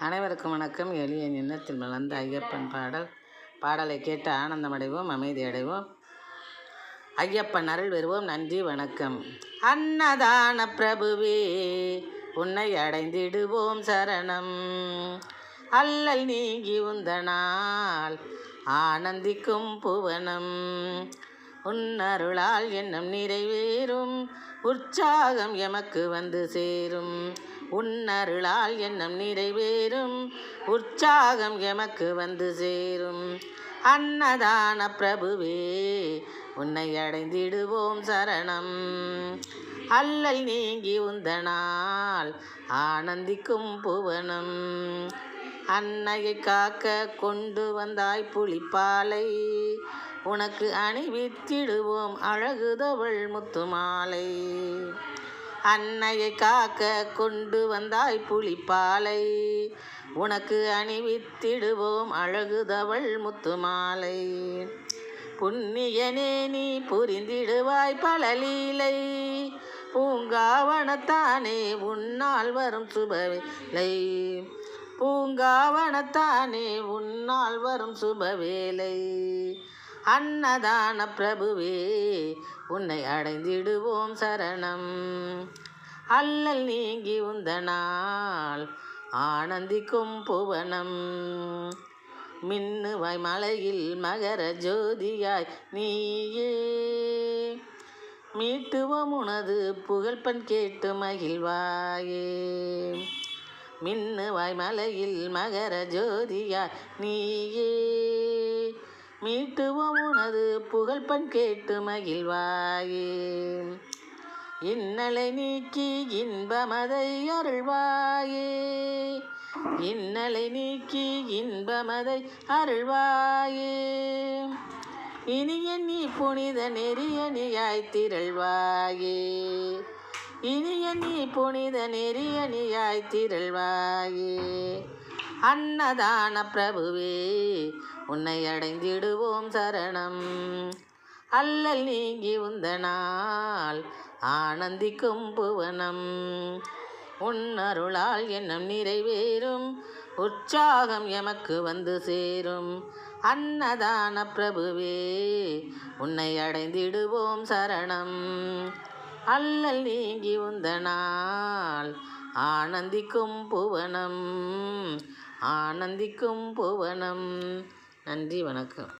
அனைவருக்கும் வணக்கம். எளிய நின்னத்தில் மலர்ந்த ஐயப்பன் பாடல் பாடலை கேட்டு ஆனந்தமடைவோம் அமைதி அடைவோம். ஐயப்பன் அருள் வருவோம் நன்றி வணக்கம். அன்னதான பிரபுவே உன்னை அடைந்திடுவோம் சரணம். அல்லல் நீங்கி உந்தனால் ஆனந்திக்கும் புவனம். உன்னருளால் எண்ணம் நிறைவேறும். உற்சாகம் எமக்கு வந்து சேரும். உன்னருளால் எண்ணம் நிறைவேறும். உற்சாகம் எமக்கு வந்து சேரும். அன்னதான பிரபுவே உன்னை அடைந்திடுவோம் சரணம். அல்லல் நீங்கி உந்தனால் ஆனந்திக்கும் புவனம். அன்னையை காக்க கொண்டு வந்தாய் புலிப்பாலை. உனக்கு அணிவித்திடுவோம் அழகுதவள் முத்துமாலை. அன்னையை காக்க கொண்டு வந்தாய் புலிப்பாலை. உனக்கு அணிவித்திடுவோம் அழகுதவள் முத்துமாலை. புண்ணியனே நீ புரிந்திடுவாய் பழலீலை பூங்காவனத்தானே உன்னால் வரும் சுபவேலை பூங்காவனத்தானே உன்னால் வரும் சுபவேலை அன்னதான பிரபுவே உன்னை அடைந்திடுவோம் சரணம். அல்லல் நீங்கி உந்தனால் ஆனந்திக்கும் புவனம். மின்னுவாய் மலையில் மகர ஜோதியாய் நீயே. மீட்டுவோம் உனது புகழ்பன் கேட்டு மகிழ்வாயே. மின்னுவாய் மலையில் மகர ஜோதியாய் நீயே. மீட்டுவோம் உனது புகழ்பன் கேட்டு மகிழ்வாயே. இன்னலை நீக்கி இன்பமதை அருள்வாயே. இன்னலை நீக்கி இன்பமதை அருள்வாயே. இனிய நீ புனித நெறியணியாய் திரள்வாயே. இனிய நீ புனித நெறியணியாய் திரள்வாயே. அன்னதான பிரபுவே உன்னை அடைந்திடுவோம் சரணம். அல்லல் நீங்கி உந்தனால் ஆனந்திக்கும் புவனம். உன்னருளால் எண்ணம் நிறைவேறும் உற்சாகம் எமக்கு வந்து சேரும். அன்னதான பிரபுவே உன்னை அடைந்திடுவோம் சரணம். அல்லல் நீங்கி உந்தனால் ஆனந்திக்கும் புவனம் ஆனந்திக்கும் புவனம். நன்றி வணக்கம்.